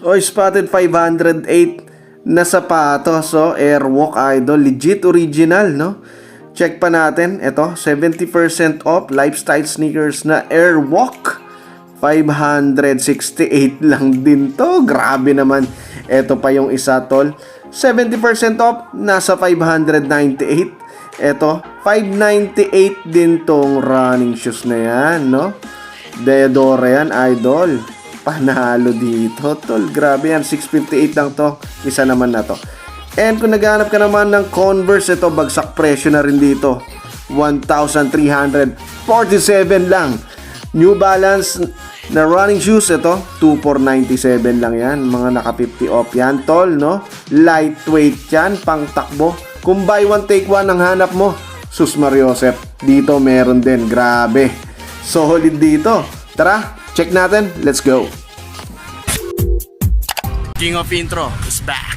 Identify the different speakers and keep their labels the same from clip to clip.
Speaker 1: O, spotted 508 na sapatos. So, Airwalk Idol. Legit original, no? Check pa natin. Ito, 70% off. Lifestyle sneakers na Airwalk. 568 lang din to. Grabe naman. Ito pa yung isa, tol. 70% off. Nasa 598. Ito, 598 din tong running shoes na yan, no? Deodora yan, idol. Panalo dito, tol. Grabe yan, 658 lang to. Isa naman na to. And kung naghanap ka naman ng Converse, ito, bagsak presyo na rin dito. 1,347 lang. New Balance na running shoes, ito, 2,497 lang yan. Mga naka 50 off yan, tol, no? Lightweight yan, pang takbo. Kung buy one, take one ang hanap mo, sus Mariosep, dito meron din. Grabe. Solid dito. Tara, check natin. Let's go.
Speaker 2: King of Intro is back.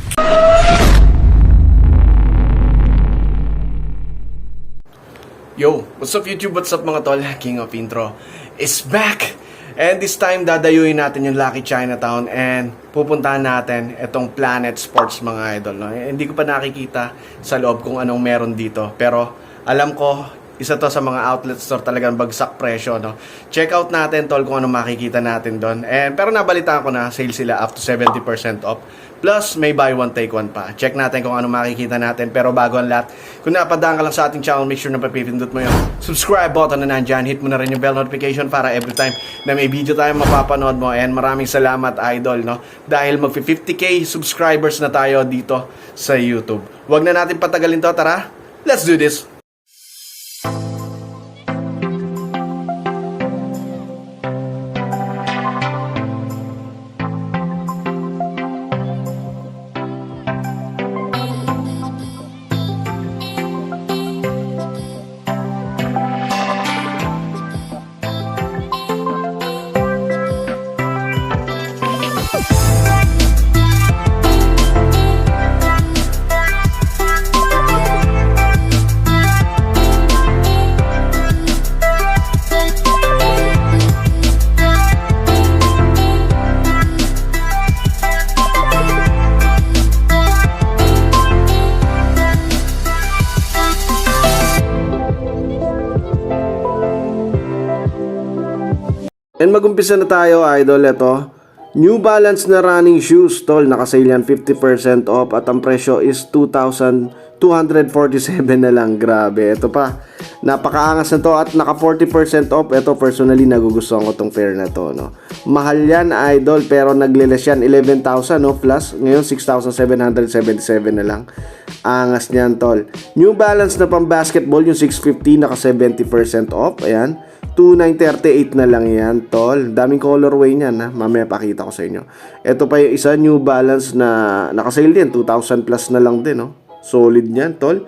Speaker 1: Yo, what's up YouTube? What's up mga tol? King of Intro is back! And this time, dadayuin natin yung Lucky Chinatown and pupuntahan natin itong Planet Sports mga idol. No? Eh, hindi ko pa nakikita sa loob kung anong meron dito. Pero alam ko, isa to sa mga outlet store talagang bagsak presyo. No? Check out natin tol kung anong makikita natin doon. And, pero nabalitaan ko na, sale sila up to 70% off. Plus, may buy one, take one pa. Check natin kung ano makikita natin. Pero bago ang lahat, kung napadaan ka lang sa ating channel, make sure na papipindot mo yung subscribe button na nandyan. Hit mo na rin yung bell notification para every time na may video tayo mapapanood mo. And maraming salamat, idol, no? Dahil mag 50k subscribers na tayo dito sa YouTube. Huwag na natin patagalin to, tara. Let's do this. you And magumpisa na tayo, idol. Ito, New Balance na running shoes, tol. Nakasale yan 50% off at ang presyo is 2,247 na lang. Grabe. Ito pa. Napakaangas na to at naka 40% off. Ito, personally, nagugustuhan ko tong pair na to, no. Mahal yan, idol. Pero nagliles yan 11,000, no. Plus, ngayon 6,777 na lang. Angas niyan, tol. New Balance na pang basketball, yung 650, naka 70% off. Ayan. 2938 na lang yan, tol. Daming colorway niyan, ha. Mamaya pakita ko sa inyo. Ito pa yung isa, New Balance na nakasale din. 2,000 plus na lang din, no. Solid niyan, tol.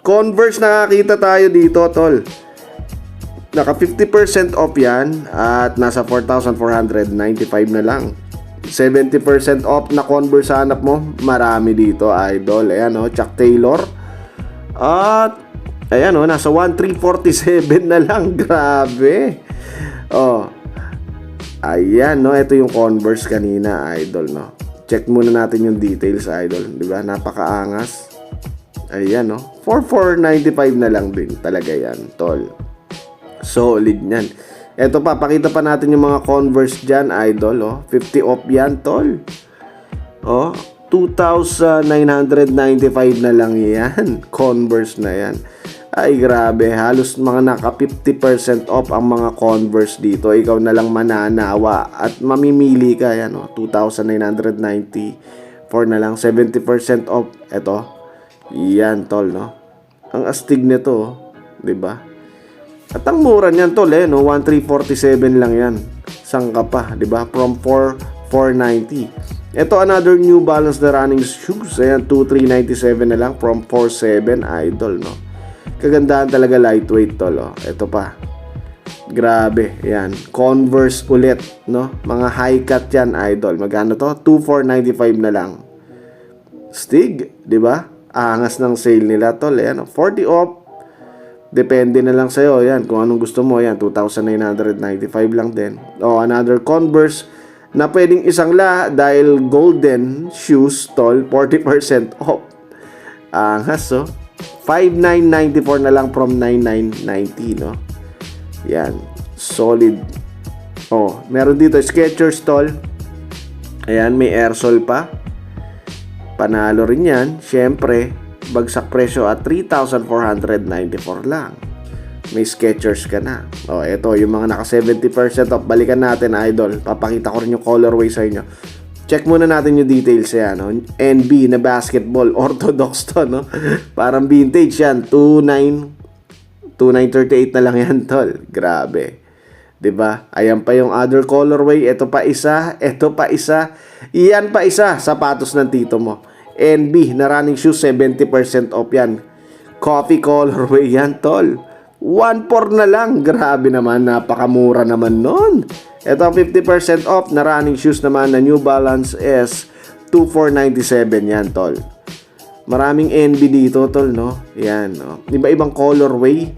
Speaker 1: Converse nakakita tayo dito, tol. Naka 50% off yan at nasa 4,495 na lang. 70% off na Converse hanap mo. Marami dito, idol. Ayan, oh, Chuck Taylor. At Ayan oh, nasa 1347 na lang. Grabe. Oh. Ayan no, ito yung Converse kanina, idol no. Check muna natin yung details, idol, 'di ba? Napakaangas. Ayan no. 4495 na lang din talaga 'yan, tol. Solid niyan. Ito pa, pakita pa natin yung mga Converse diyan, idol, oh. 50 off 'yan, tol. Oh, 2,995 na lang yan. Converse na yan. Ay grabe, halos mga naka 50% off ang mga Converse dito. Ikaw na lang mananawa at mamimili ka yan, oh, 2,994 na lang, 70% off. Ito, yan tol, no? Ang astig nito, oh, 'di ba? At ang mura niyan tol, eh, no? 1,347 lang yan. Sang ka pa, 'di ba? From 4 490. Ito another New Balance na running shoes. Ayan, 2,397 na lang from 4,7 idol, no? Kagandahan talaga lightweight tol, oh. Ito pa. Grabe, yan. Converse ulit, no? Mga high cut yan, idol. Magkano to? 2,495 na lang. Stig, di ba? Angas ng sale nila, tol. Ayan, oh. 40 off. Depende na lang sa'yo. Yan, kung anong gusto mo. Yan, 2,995 lang din. O, another Converse na pwedeng isang la dahil golden shoes tol 40% off. Angas oh. 5,994 na lang from 9,990 no. Yan. Solid. Oh, meron dito Skechers tol. Ayan, may airsole pa. Panalo rin yan. Siyempre, bagsak presyo at 3,494 lang. May Skechers ka na. Oh, ito, yung mga naka 70% off. Balikan natin, idol. Papakita ko rin yung colorway sa inyo. Check muna natin yung details yan. No? NB na basketball. Orthodox to, no? Parang vintage yan. 29 2938 na lang yan, tol. Grabe. 'Di ba? Ayan pa yung other colorway, ito pa isa, ito pa isa. Iyan pa isa, sapatos ng tito mo. NB na running shoes 70% off yan. Coffee colorway yan, tol. 1 for na lang. Grabe naman, napakamura naman nun. Ito 50% off na running shoes naman na New Balance S 2497 yan, tol. Maraming NB dito, tol, no? Yan, no? Iba-ibang colorway.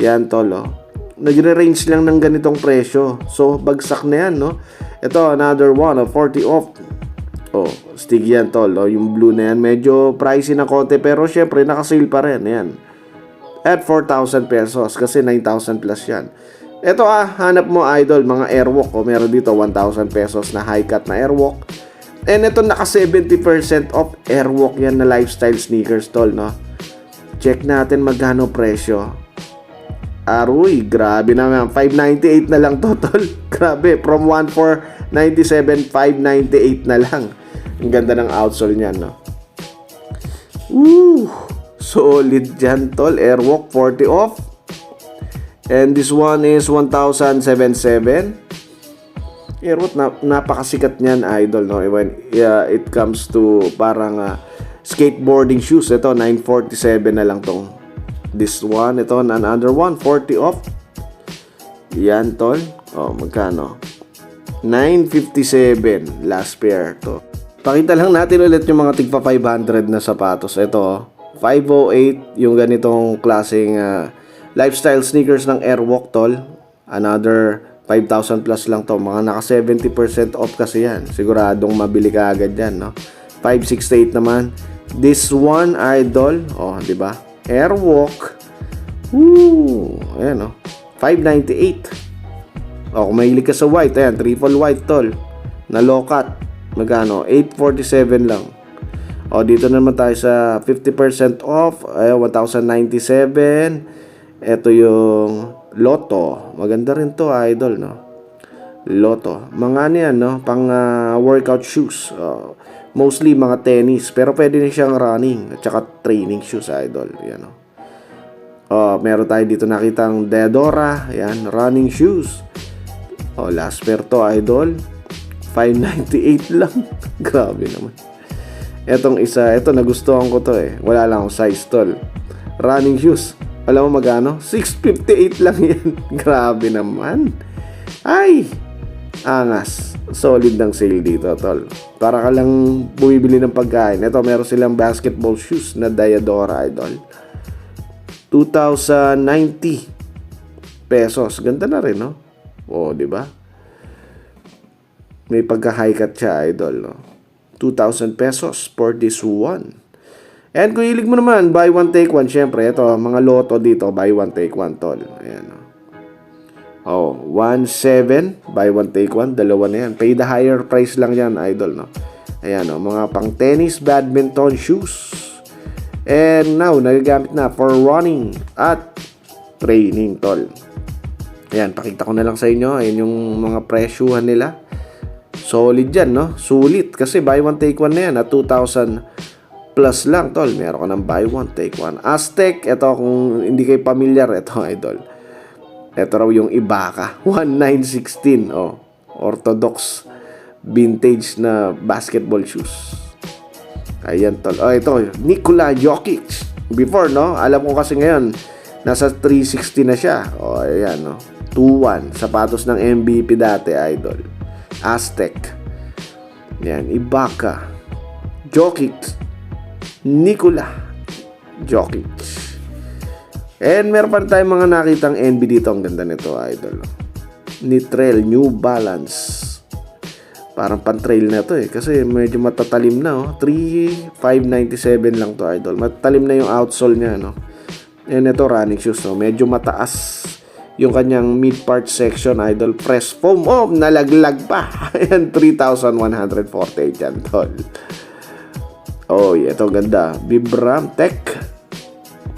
Speaker 1: Yan, tol, oh nagre-range lang ng ganitong presyo. So, bagsak na yan, no? Ito, another one, oh, 40 off. Oh, stig yan, tol. Oh, yung blue na yan, medyo pricey na konti, pero syempre, nakasale pa rin. Yan. At 4,000 pesos, kasi 9,000 plus yan. Ito ah, hanap mo idol, mga airwalk. Oh, meron dito 1,000 pesos na high cut na airwalk. And ito naka 70% off airwalk yan na lifestyle sneakers tol, no? Check natin magkano presyo. Aroy, grabe naman. 598 na lang total. grabe, from 1497, 598 na lang. Ang ganda ng outsole niyan, no? Woo! Solid dyan, tol. Airwalk, 40 off. And this one is 1,077. Airwalk, na, napakasikat niyan, idol, no? When yeah, it comes to parang uh, skateboarding shoes. Ito, 947 na lang tong This one, ito, another one, 40 off. Yan, tol. Oh, magkano? 957 last pair to. Pakita lang natin ulit yung mga tigpa 500 na sapatos. Ito, 508 yung ganitong klaseng uh, lifestyle sneakers ng Airwalk, tol. Another 5,000 plus lang to. Mga naka 70% off kasi yan. Siguradong mabili ka agad yan, no? 568 naman. This one, idol. Oh, di ba? Airwalk. Woo! Ayan, oh. 598. O, kung mahilig ka sa white, ayan, triple white, tol. Na low cut. Magkano? 847 lang. O, dito naman tayo sa 50% off. Ayan, 1,097. Ito yung Lotto. Maganda rin to, idol, no? Lotto. Mga ano yan, no? Pang uh, workout shoes. Uh, mostly mga tennis. Pero pwede din siyang running. At saka training shoes, idol. Yan, no? Oh, meron tayo dito nakitang Deodora. Yan, running shoes. Oh, last pair to, idol. 598 lang. Grabe naman. Etong isa, ito nagustuhan ko to eh. Wala lang akong size tol. Running shoes. Alam mo magano? 658 lang yan. Grabe naman. Ay! Angas. Solid ng sale dito, tol. Para ka lang bumibili ng pagkain. Ito, meron silang basketball shoes na Diadora, idol. 2,090 pesos. Ganda na rin, no? O, di ba? May pagka-high cut siya, idol, no? 2,000 pesos for this one. And kung hilig mo naman, buy one, take one. Siyempre, ito, mga loto dito, buy one, take one, tol. Ayan? Oh, 1.7, buy one, take one. Dalawa na yan. Pay the higher price lang yan, idol, no? Ayan, no? Mga pang tennis, badminton, shoes. And now, nagagamit na for running at training, tol. Ayan, pakita ko na lang sa inyo. Ayan yung mga presyuhan nila. Solid yan, no? Sulit. Kasi buy one, take one na yan. At 2,000 plus lang, tol. Meron ka ng buy one, take one. Aztec, ito kung hindi kayo familiar, ito, idol. Ito raw yung Ibaka. 1916, oh. Orthodox vintage na basketball shoes. Ayan, tol. Oh, ito, Nikola Jokic. Before, no? Alam ko kasi ngayon, nasa 360 na siya. Oh, ayan, no? 2-1. Sapatos ng MVP dati, idol. Aztec. Yan, Ibaka. Jokic. Nikola Jokic. And meron pa tayong mga nakitang NB dito. Ang ganda nito, idol. Nitrel New Balance. Parang pan-trail na to eh. Kasi medyo matatalim na oh. 3,597 lang to idol. Matatalim na yung outsole niya no. And ito running shoes no. Medyo mataas yung kanyang mid part section idol. Press foam. Oh, nalaglag pa. Ayan, 3,148 yan tol. Oh, ito ganda. Vibram Tech.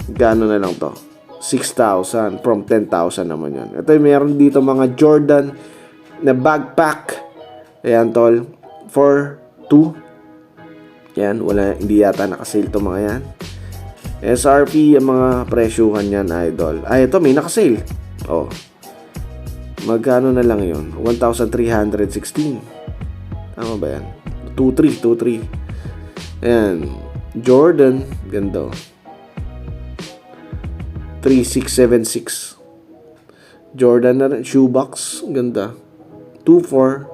Speaker 1: Gano na lang to? 6,000 from 10,000 naman yan. Ito meron dito mga Jordan na backpack. Ayan tol. For 2. Yan, wala, hindi yata nakasale to mga yan. SRP, ang mga presyuhan yan, idol. Ay, ito, may nakasale. Oh. Magkano na lang yun? 1,316. Tama ba yan? 2,3, 2,3. Ayan. Jordan, ganda. oh. 3676. Jordan na rin. Shoebox. Ganda. 24.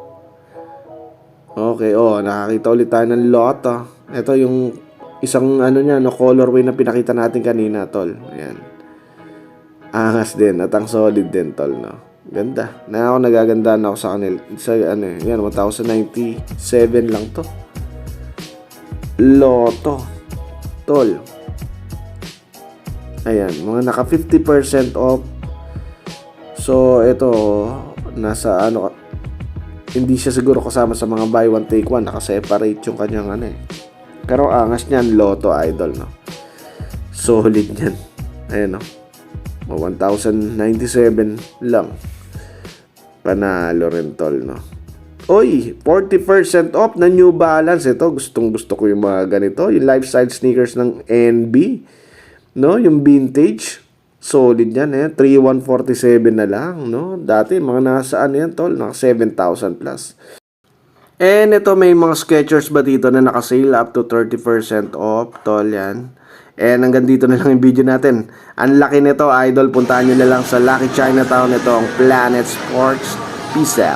Speaker 1: Okay, oh, nakakita ulit tayo ng lot, ah. Ito yung isang ano niya, no, colorway na pinakita natin kanina, tol. Ayan. Angas din, at ang solid din, tol, no. Ganda. Na ako nagaganda na ako sa kanil. Sa ano, yan, 1,097 lang to. Loto. Tol. Ayan, mga naka 50% off. So, ito, nasa ano, hindi siya siguro kasama sa mga buy one take one. Naka-separate yung kanyang ano eh. Pero angas niyan, Lotto Idol, no? Solid yan. Ayan, no? O, 1,097 lang. Panalo rin, tol, no? Oy, 40% off na New Balance. Ito, gustong gusto ko yung mga ganito. Yung lifestyle sneakers ng NB. No, yung vintage. Solid yan, eh. 3,147 na lang, no? Dati, mga nasaan yan, tol? Naka 7,000 plus. And ito, may mga Skechers ba dito na nakasale up to 30% off, tol, yan. And hanggang dito na lang yung video natin. Ang laki nito, idol. Puntahan nyo na lang sa Lucky Chinatown. Ito ang Planet Sports. Peace out.